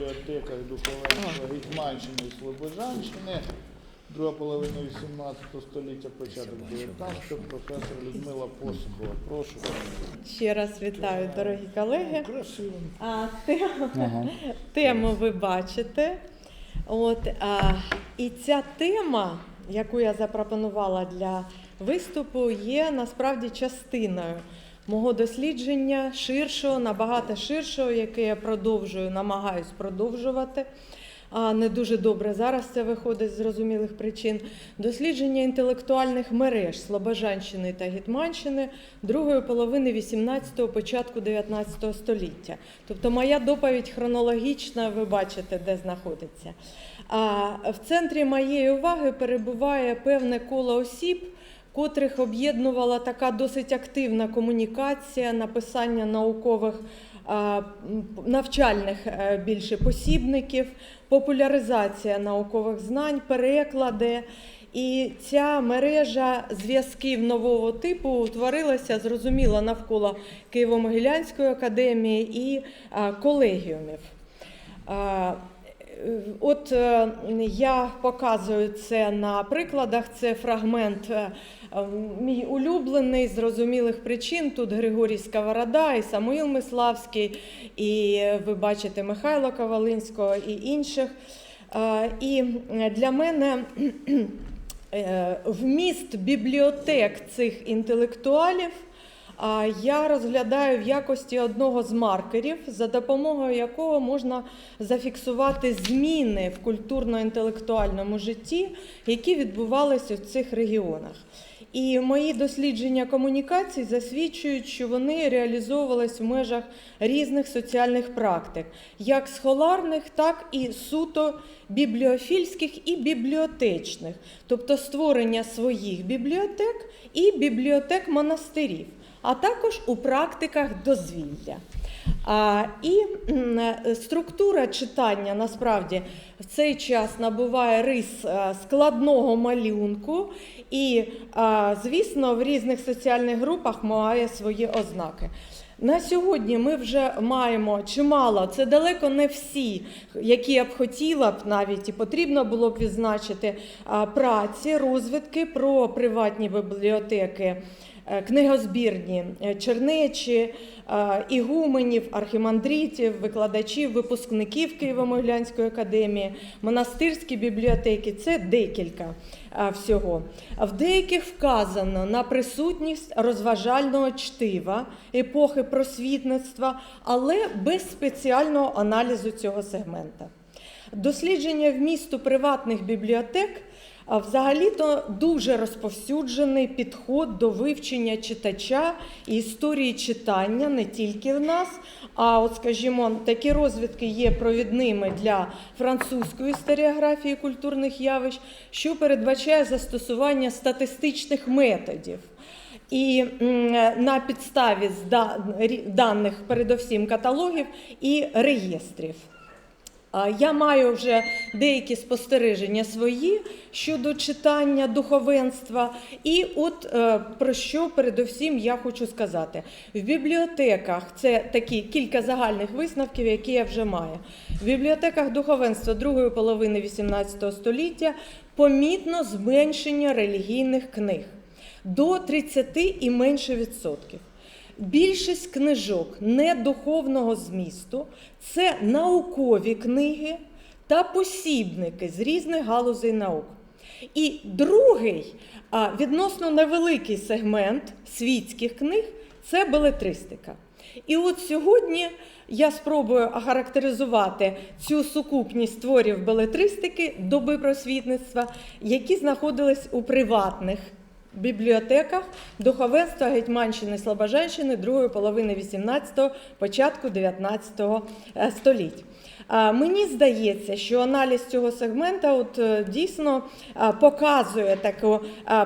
бібліотеках духовенства Гетьманщини і Слобожанщини. Друга половина 18 століття, початок 19 професор Людмила Посухова. Прошу. Ще раз вітаю, дорогі колеги. Красиво. А, тему, тему ви бачите. От, а, і ця тема, яку я запропонувала для виступу, є насправді частиною мого дослідження ширшого, набагато ширшого, яке я продовжую, намагаюсь продовжувати. А не дуже добре зараз це виходить з зрозумілих причин. Дослідження інтелектуальних мереж Слобожанщини та Гетьманщини другої половини 18-го, початку 19 століття. Тобто моя доповідь хронологічна, ви бачите, де знаходиться. А в центрі моєї уваги перебуває певне коло осіб, котрих об'єднувала така досить активна комунікація, написання наукових навчальних е, більше посібників, популяризація наукових знань, переклади. І ця мережа зв'язків нового типу утворилася, зрозуміло, навколо Києво-Могилянської академії і колегіумів. От е, я показую це на прикладах. Це фрагмент е, мій улюблений з зрозумілих причин. Тут Григорій Сковорода, і Самуїл Миславський, і ви бачите Михайла Ковалинського і інших. Е, І для мене вміст бібліотек цих інтелектуалів. Я розглядаю в якості одного з маркерів, за допомогою якого можна зафіксувати зміни в культурно-інтелектуальному житті, які відбувалися в цих регіонах. І мої дослідження комунікацій засвідчують, що вони реалізовувались в межах різних соціальних практик, як схоларних, так і суто бібліофільських і бібліотечних, тобто створення своїх бібліотек і бібліотек монастирів а також у практиках дозвілля. І е, структура читання насправді в цей час набуває рис е, складного малюнку, і, а, звісно, в різних соціальних групах має свої ознаки. На сьогодні ми вже маємо чимало, це далеко не всі, які я б хотіла б навіть і потрібно було б відзначити праці, розвідки про приватні бібліотеки е, книгозбірні е, чернечі, е, ігуменів, архімандритів, викладачів, випускників Києво-Могилянської академії, монастирські бібліотеки це декілька е, всього. В деяких вказано на присутність розважального чтива епохи просвітництва, але без спеціального аналізу цього сегмента. Дослідження вмісту приватних бібліотек взагалі-то дуже розповсюджений підход до вивчення читача і історії читання не тільки в нас. А от, скажімо, такі розвідки є провідними для французької історіографії культурних явищ, що передбачає застосування статистичних методів. І на підставі даних, передовсім каталогів і реєстрів. Я маю вже деякі спостереження свої щодо читання духовенства. І от е, про що передовсім я хочу сказати. В бібліотеках це такі кілька загальних висновків, які я вже маю. В бібліотеках духовенства другої половини XVIII століття помітно зменшення релігійних книг до 30 і менше відсотків. Більшість книжок недуховного змісту це наукові книги та посібники з різних галузей наук. І другий, відносно невеликий сегмент світських книг це белетристика. І от сьогодні я спробую охарактеризувати цю сукупність творів белетристики доби просвітництва, які знаходились у приватних бібліотеках духовенства Гетьманщини Слобожанщини другої половини 18-го, початку 19 е, століть. Мені здається, що аналіз цього сегмента от, е, дійсно показує таку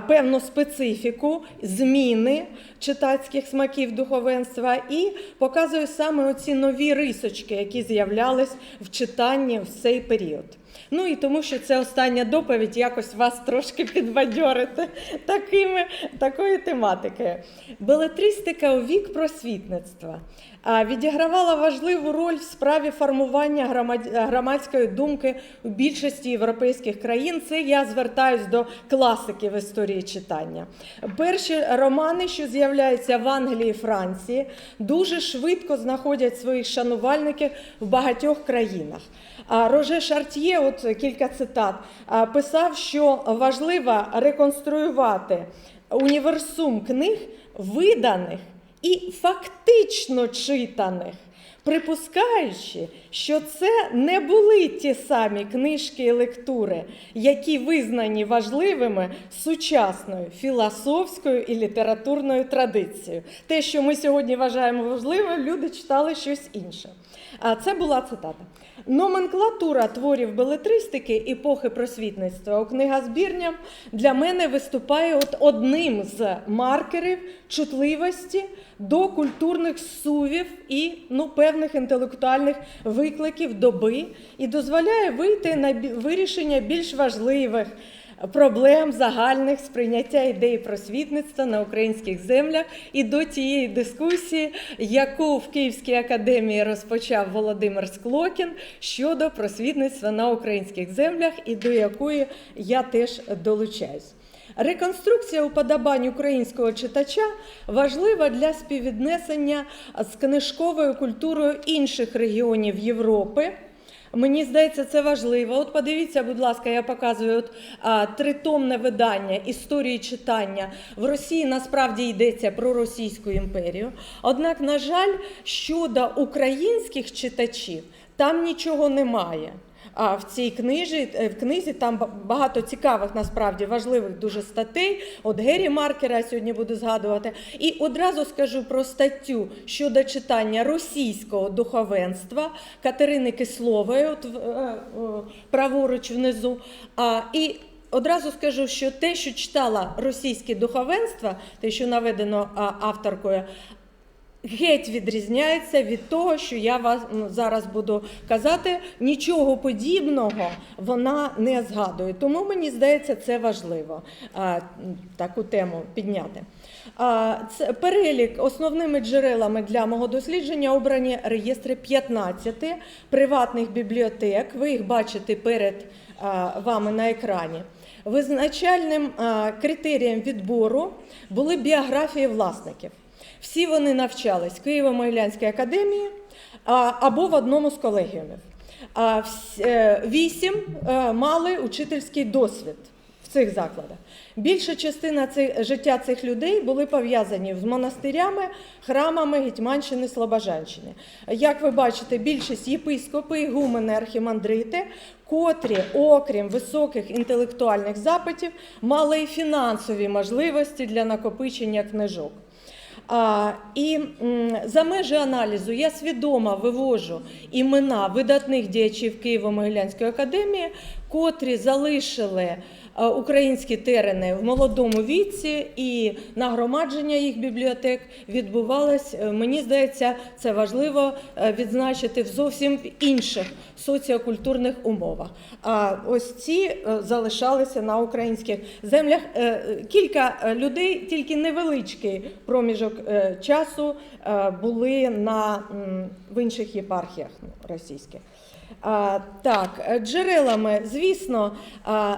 певну специфіку зміни читацьких смаків духовенства і показує саме оці нові рисочки, які з'являлись в читанні в цей період. Ну і тому, що це остання доповідь, якось вас трошки підбадьорити такими, такою тематикою. Белетристика у вік просвітництва. відігравала важливу роль в справі формування громадської думки у більшості європейських країн. Це я звертаюсь до класиків історії читання. Перші романи, що з'являються в Англії і Франції, дуже швидко знаходять своїх шанувальників в багатьох країнах. Роже Шартьє, от кілька цитат, писав, що важливо реконструювати універсум книг, виданих і фактично читаних, припускаючи, що це не були ті самі книжки і лектури, які визнані важливими сучасною філософською і літературною традицією. Те, що ми сьогодні вважаємо важливим, люди читали щось інше. А це була цитата. Номенклатура творів белетристики епохи просвітництва у книгазбірня для мене виступає от одним з маркерів чутливості до культурних сувів і ну, певних інтелектуальних викликів доби і дозволяє вийти на вирішення більш важливих проблем загальних сприйняття ідеї просвітництва на українських землях і до тієї дискусії, яку в Київській академії розпочав Володимир Склокін щодо просвітництва на українських землях, і до якої я теж долучаюсь. Реконструкція уподобань українського читача важлива для співвіднесення з книжковою культурою інших регіонів Європи. Мені здається, це важливо. От подивіться, будь ласка, я показую от, а, тритомне видання історії читання. В Росії насправді йдеться про Російську імперію. Однак, на жаль, щодо українських читачів там нічого немає. А в цій книжі, е, в книзі там багато цікавих, насправді важливих дуже статей. От Геррі Маркера сьогодні буду згадувати. І одразу скажу про статтю щодо читання російського духовенства Катерини Кислової, от е, о, праворуч внизу. І Одразу скажу, що те, що читала російське духовенство, те, що наведено авторкою, геть відрізняється від того, що я вас зараз буду казати. Нічого подібного вона не згадує. Тому мені здається, це важливо таку тему підняти. Це перелік основними джерелами для мого дослідження обрані реєстри 15 приватних бібліотек. Ви їх бачите перед вами на екрані. Визначальним критерієм відбору були біографії власників. Всі вони навчались в Києво-Могилянській академії або в одному з колегіумів. Е, Вісім е, мали учительський досвід в цих закладах. Більша частина цих, життя цих людей були пов'язані з монастирями, храмами Гетьманщини, Слобожанщини. Як ви бачите, більшість єпископи, ігумени, архімандрити, котрі, окрім високих інтелектуальних запитів, мали і фінансові можливості для накопичення книжок. І за межі аналізу я свідомо вивожу імена видатних діячів Києво-Могилянської академії, котрі залишили е, українські терени в молодому віці, і нагромадження їх бібліотек відбувалось. е, Мені здається, це важливо е, відзначити в зовсім інших соціокультурних умовах. А ось ці залишалися на українських землях. Кілька людей, тільки невеличкий проміжок часу були на, в інших єпархіях російських. Так, е, джерелами, звісно,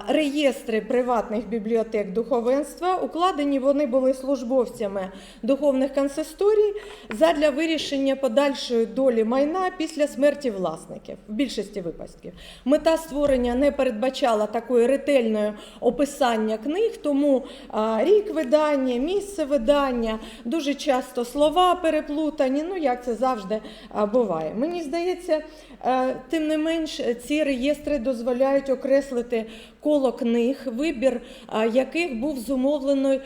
реєстри приватних бібліотек духовенства. Укладені вони були службовцями духовних консисторій задля вирішення подальшої долі майна після смерті власників в більшості випадків. Мета створення не передбачала такої ретельної описання книг, тому рік видання, місце видання, дуже часто слова переплутані. Ну як це завжди буває. Мені здається, е, не менш, ці реєстри дозволяють окреслити коло книг, вибір яких був зумовлений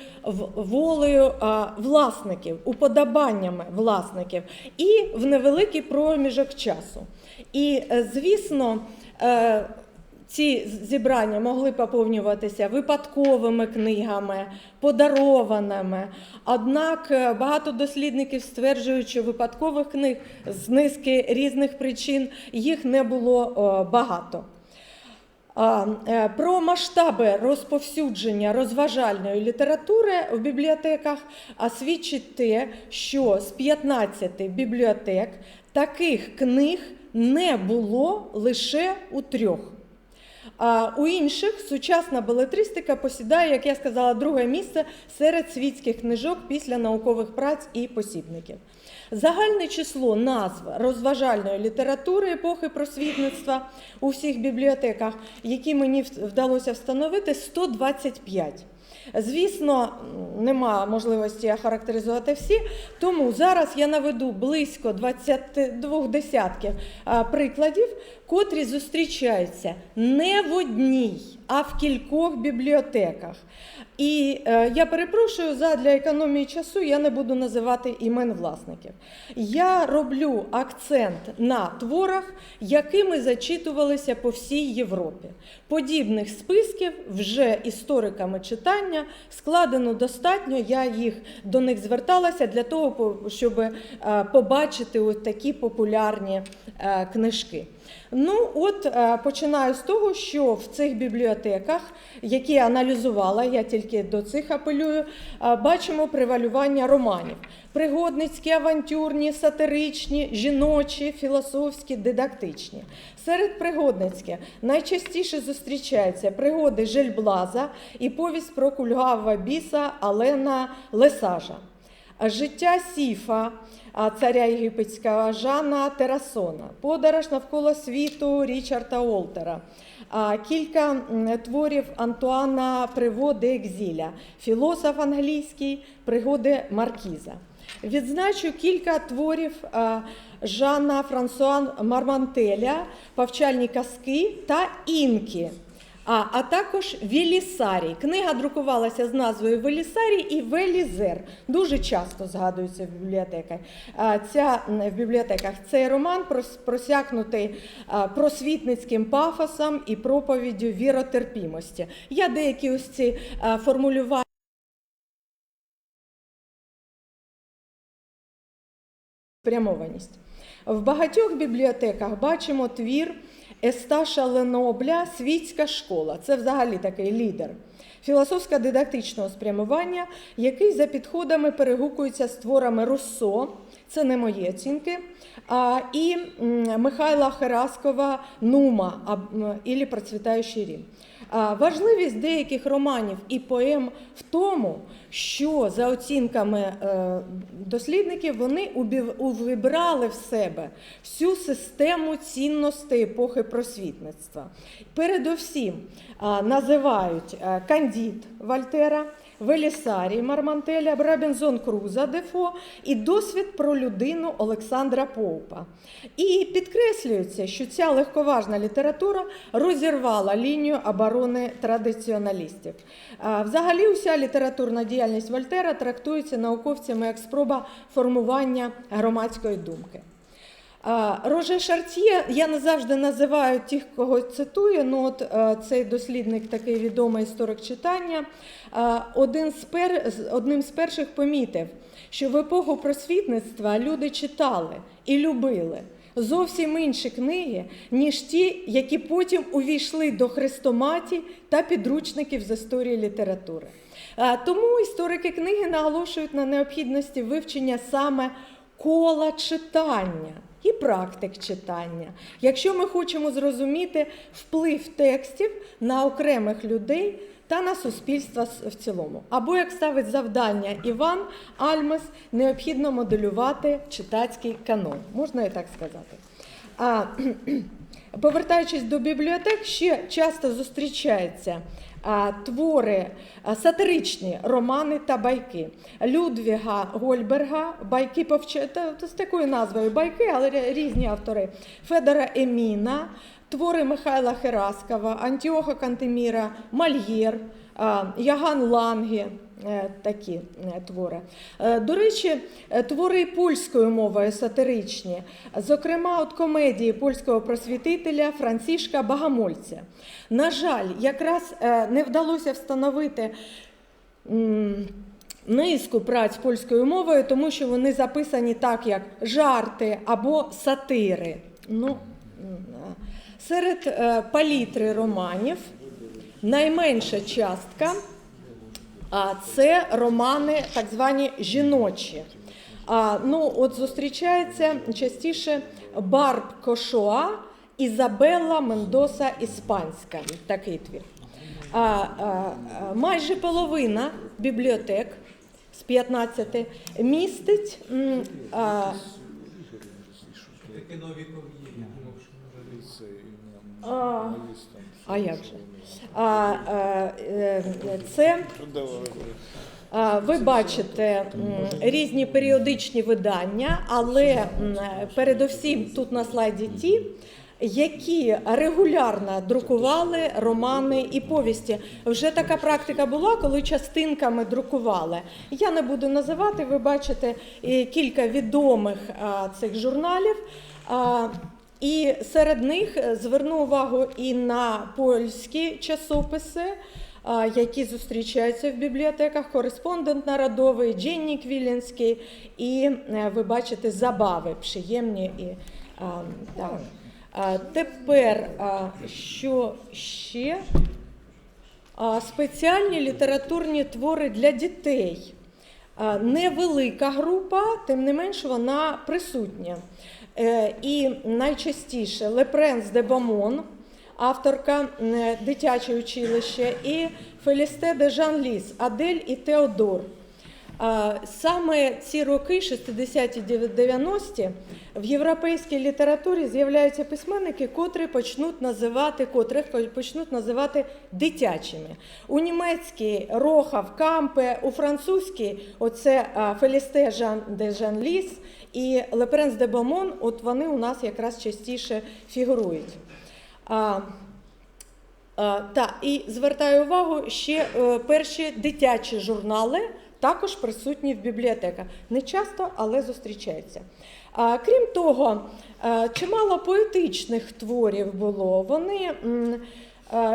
волею власників, уподобаннями власників і в невеликий проміжок часу. І, е, звісно, е, ці зібрання могли поповнюватися випадковими книгами, подарованими. Однак е, багато дослідників стверджують, що випадкових книг з низки різних причин їх не було багато. Е, Про масштаби розповсюдження розважальної літератури в бібліотеках свідчить те, що з 15 бібліотек таких книг не було лише у трьох. У інших сучасна белетристика посідає, як я сказала, друге місце серед світських книжок після наукових праць і посібників. Загальне число назв розважальної літератури епохи просвітництва у всіх бібліотеках, які мені вдалося встановити, 125. Звісно, нема можливості охарактеризувати всі, тому зараз я наведу близько 22 десятків прикладів, котрі зустрічаються не в одній, а в кількох бібліотеках. І е, я перепрошую, задля економії часу я не буду називати імен власників. Я роблю акцент на творах, якими зачитувалися по всій Європі. Подібних списків вже істориками читання складено достатньо. Я їх до них зверталася для того, щоб е, побачити такі популярні е, книжки. Ну, от е, починаю з того, що в цих бібліотеках, які я аналізувала, я тільки до цих апелюю, е, бачимо превалювання романів: пригодницькі, авантюрні, сатиричні, жіночі, філософські, дидактичні. Серед пригодницьких найчастіше зустрічаються пригоди Жельблаза і повість про кульгавого біса Алена Лесажа. Життя Сіфа, царя єгипетського Жана Терасона, подорож навколо світу Річарда Олтера, кілька творів Антуана Приво де Екзіля, філософ англійський, пригоди Маркіза. Відзначу кілька творів Жана Франсуа Мармантеля, повчальні казки та інки. А, а також Велісарій. Книга друкувалася з назвою Велісарій і Велізер. Дуже часто згадується в бібліотеках. Ця в бібліотеках цей роман прос- просякнутий просвітницьким пафосом і проповіддю віротерпімості. Я деякі ось ці формулювання. спрямованість. В багатьох бібліотеках бачимо твір Есташа Ленобля Світська школа. Це взагалі такий лідер. Філософсько-дидактичного спрямування, який за підходами перегукується з творами Руссо, це не мої оцінки, а, і Михайла Хераскова Нума або Процвітаючий Рім. Важливість деяких романів і поем в тому, що за оцінками е, дослідників вони увібрали в себе всю систему цінностей епохи просвітництва. Передовсім називають е, Кандід Вольтера, Велісарій Мармантеля, Брабінзон Круза Дефо і досвід про людину Олександра Поупа. І підкреслюється, що ця легковажна література розірвала лінію оборони традиціоналістів. Взагалі, уся літературна діяльність Вольтера трактується науковцями як спроба формування громадської думки. Роже Шартьє, я не завжди називаю тих, кого цитую, ну от е, цей дослідник, такий відомий історик читання, е, один з пер, одним з перших помітив, що в епоху просвітництва люди читали і любили зовсім інші книги, ніж ті, які потім увійшли до хрестоматій та підручників з історії літератури. Е, Тому історики книги наголошують на необхідності вивчення саме кола читання і практик читання. Якщо ми хочемо зрозуміти вплив текстів на окремих людей та на суспільство в цілому. Або як ставить завдання Іван Альмес, необхідно моделювати читацький канон. Можна і так сказати. А, повертаючись до бібліотек, ще часто зустрічаються а, твори, сатиричні романи та байки. Людвіга Гольберга, байки повча... та- та з такою назвою байки, але різні автори. Федора Еміна, твори Михайла Хераскова, Антіоха Кантеміра, Мальєр, Яган Ланге. Е, Такі е, твори. Е, До речі, твори польською мовою сатиричні, зокрема, от комедії польського просвітителя Францішка Багамольця. На жаль, якраз не вдалося встановити низку праць польською мовою, тому що вони записані так, як жарти або сатири. Ну, серед палітри романів найменша частка це романи так звані жіночі. Ну, от зустрічається частіше Барб Кошоа, Ізабелла Мендоса Іспанська. Такий твір. Майже половина бібліотек з 15 містить Таке нові ім'я А, а як же? А, а, е, це А, Ви бачите різні періодичні видання, але передусім тут на слайді ті, які регулярно друкували романи і повісті. Вже така практика була, коли частинками друкували. Я не буду називати, ви бачите кілька відомих цих журналів. І серед них е, зверну увагу і на польські часописи які зустрічаються в бібліотеках, кореспондент народовий, Дженнік Віленський, і е, ви бачите забави приємні. І, так. Тепер, що ще? Спеціальні літературні твори для дітей. Невелика група, тим не менш вона присутня. Е, І найчастіше Лепренс де Бомон, авторка е, дитяче училище, і Фелісте де Жан-Ліс, Адель і Теодор. Саме ці роки, 60-ті 90-ті, в європейській літературі з'являються письменники, котрі почнуть називати, котрих почнуть називати дитячими. У німецькій Рохав, Кампе, у французькій оце Фелісте Жан де Жан-Ліс і Лепренс де Бомон, от вони у нас якраз частіше фігурують. Та, і звертаю увагу, ще е, перші дитячі журнали також присутні в бібліотеках. Не часто, але зустрічаються. Крім того, чимало поетичних творів було. Вони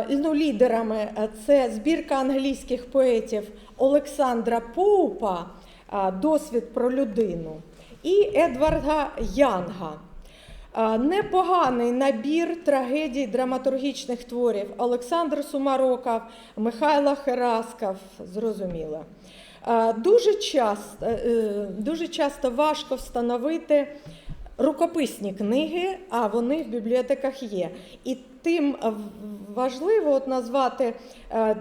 ну, лідерами це збірка англійських поетів Олександра Поупа Досвід про людину і Едварда Янга. Непоганий набір трагедій драматургічних творів Олександр Сумароков, Михайло Херасков, зрозуміло. Дуже часто, е, дуже часто важко встановити рукописні книги, а вони в бібліотеках є. І тим важливо от назвати е,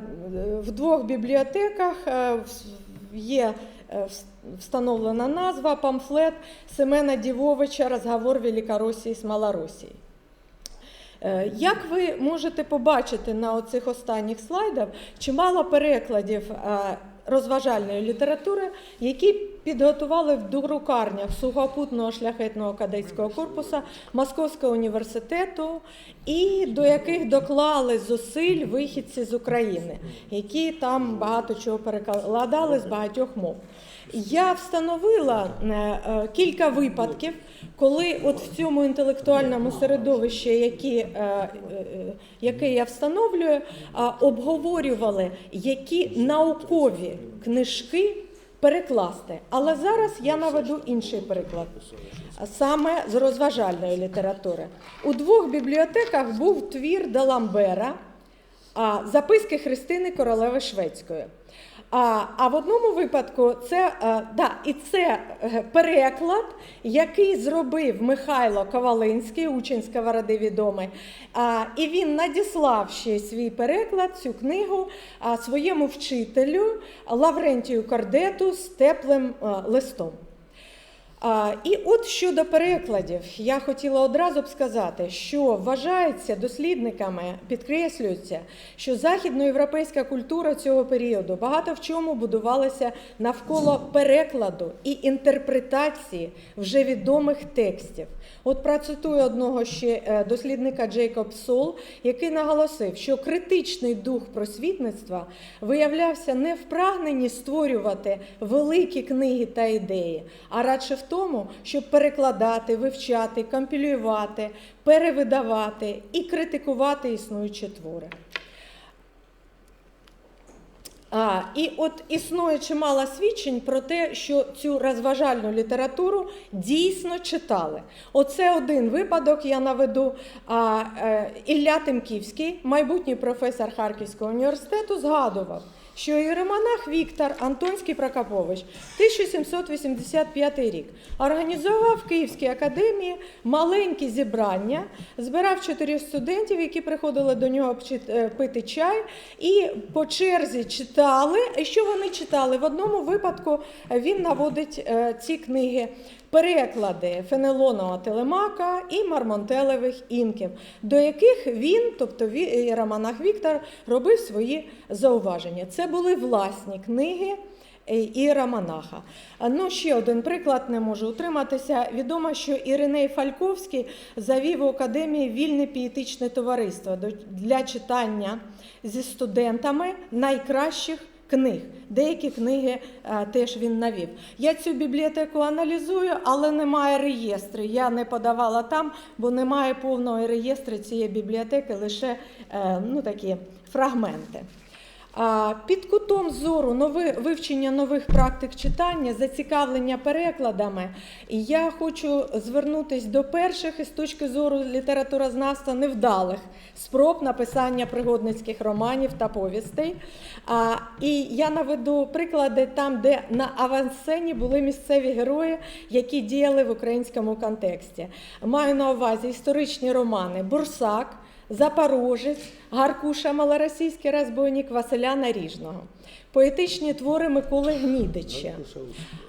в двох бібліотеках е, є е, встановлена назва памфлет Семена Дівовича Розговор Великоросії з Малоросією. Е, Як ви можете побачити на оцих останніх слайдах, чимало перекладів е, розважальної літератури, які підготували в друкарнях сухопутного шляхетного кадетського корпусу Московського університету, і до яких доклали зусиль вихідці з України, які там багато чого перекладали з багатьох мов. Я встановила е, е, кілька випадків, коли от в цьому інтелектуальному середовищі, які, е, яке я встановлюю, обговорювали, які наукові книжки перекласти. Але зараз я наведу інший приклад, саме з розважальної літератури. У двох бібліотеках був твір Даламбера Записки Христини Королеви Шведської. А, а в одному випадку це, а, да, і це е, переклад, який зробив Михайло Ковалинський, учень Сковороди відомий. А, і він надіслав ще свій переклад, цю книгу а, своєму вчителю Лаврентію Кордету з теплим а, листом. І от щодо перекладів, я хотіла одразу б сказати, що вважається дослідниками, підкреслюється, що західноєвропейська культура цього періоду багато в чому будувалася навколо перекладу і інтерпретації вже відомих текстів. От процитую одного ще е, дослідника Джейкоб Сол, який наголосив, що критичний дух просвітництва виявлявся не в прагненні створювати великі книги та ідеї, а радше в тому, щоб перекладати, вивчати, компілювати, перевидавати і критикувати існуючі твори. А, і от існує чимало свідчень про те, що цю розважальну літературу дійсно читали. Оце один випадок я наведу. А, е, Ілля Тимківський, майбутній професор Харківського університету, згадував, що іеромонах Віктор Антонський Прокопович 1785 рік організував в Київській академії маленькі зібрання, збирав чотирьох студентів, які приходили до нього е, пити чай, і по черзі читали. І що вони читали? В одному випадку він наводить е, ці книги. Переклади Фенелонова Телемака і Мармонтелевих інків, до яких він, тобто Романах Віктор, робив свої зауваження. Це були власні книги е, Іеромонаха. Ну, ще один приклад не можу утриматися. Відомо, що Іриней Фальковський завів у академії вільне пієтичне товариство для читання зі студентами найкращих книг. Деякі книги е, теж він навів. Я цю бібліотеку аналізую, але немає реєстру. Я не подавала там, бо немає повного реєстру цієї бібліотеки, лише е, ну, такі фрагменти. Під кутом зору нови, вивчення нових практик читання, зацікавлення перекладами. І я хочу звернутися до перших із точки зору літературознавства невдалих спроб написання пригодницьких романів та повістей. А, І я наведу приклади там, де на авансцені були місцеві герої, які діяли в українському контексті. Маю на увазі історичні романи Бурсак. Запорожець, Гаркуша Малоросійський розбойник Василя Наріжного, поетичні твори Миколи Гнідича,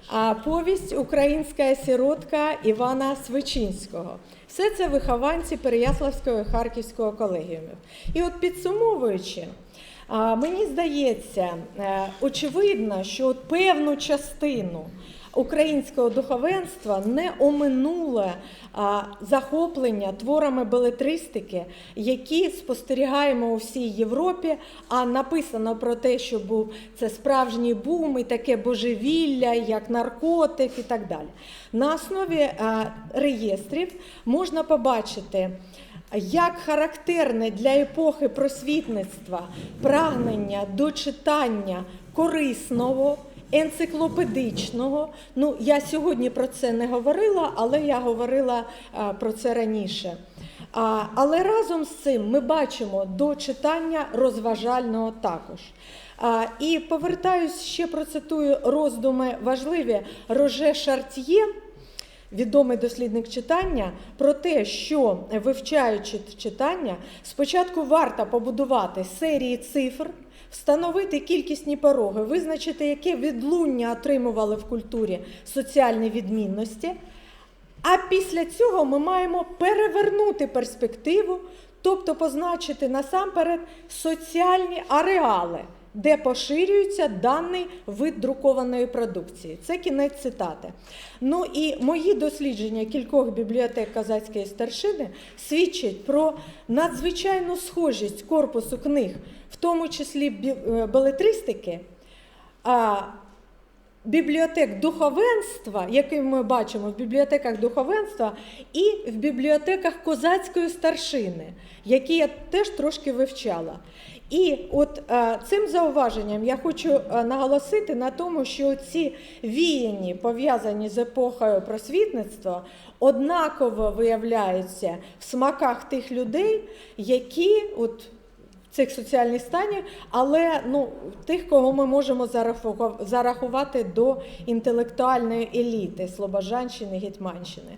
а повість Українська сіротка Івана Свичинського. Все це вихованці Переяславського і Харківського колегіумів. І от підсумовуючи, мені здається, е, очевидно, що от певну частину українського духовенства не оминуле захоплення творами белетристики, які спостерігаємо у всій Європі. А написано про те, що був це справжній бум і таке божевілля, як наркотик і так далі. На основі реєстрів можна побачити. Як характерне для епохи просвітництва прагнення до читання корисного, енциклопедичного. Ну, я сьогодні про це не говорила, але я говорила а, про це раніше. Але разом з цим ми бачимо до читання розважального також. І повертаюсь ще процитую роздуми важливі Роже Шартьє відомий дослідник читання, про те, що вивчаючи читання, спочатку варто побудувати серії цифр, встановити кількісні пороги, визначити, яке відлуння отримували в культурі соціальні відмінності. А після цього ми маємо перевернути перспективу, тобто позначити насамперед соціальні ареали, де поширюється даний вид друкованої продукції. Це кінець цитати. Ну і мої дослідження кількох бібліотек казацької старшини свідчать про надзвичайну схожість корпусу книг, в тому числі е, белетристики. А, бібліотек духовенства, який ми бачимо в бібліотеках духовенства, і в бібліотеках козацької старшини, які я теж трошки вивчала. І от е, цим зауваженням я хочу е, наголосити на тому, що ці віяні, пов'язані з епохою просвітництва, однаково виявляються в смаках тих людей, які от цих соціальних станів, але ну, тих, кого ми можемо зарахувати до інтелектуальної еліти Слобожанщини, Гетьманщини.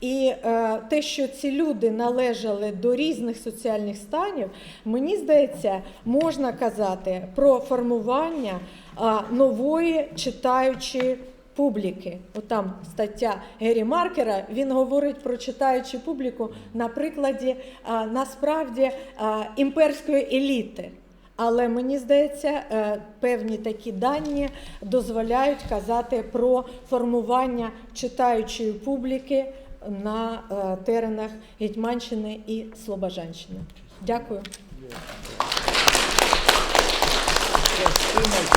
І е, те, що ці люди належали до різних соціальних станів, мені здається, можна казати про формування а, нової читаючої публіки. Отам стаття Гері Маркера. Він говорить про читаючу публіку на прикладі а, насправді а, імперської еліти. Але мені здається, е, певні такі дані дозволяють казати про формування читаючої публіки на е, теренах Гетьманщини і Слобожанщини. Дякую.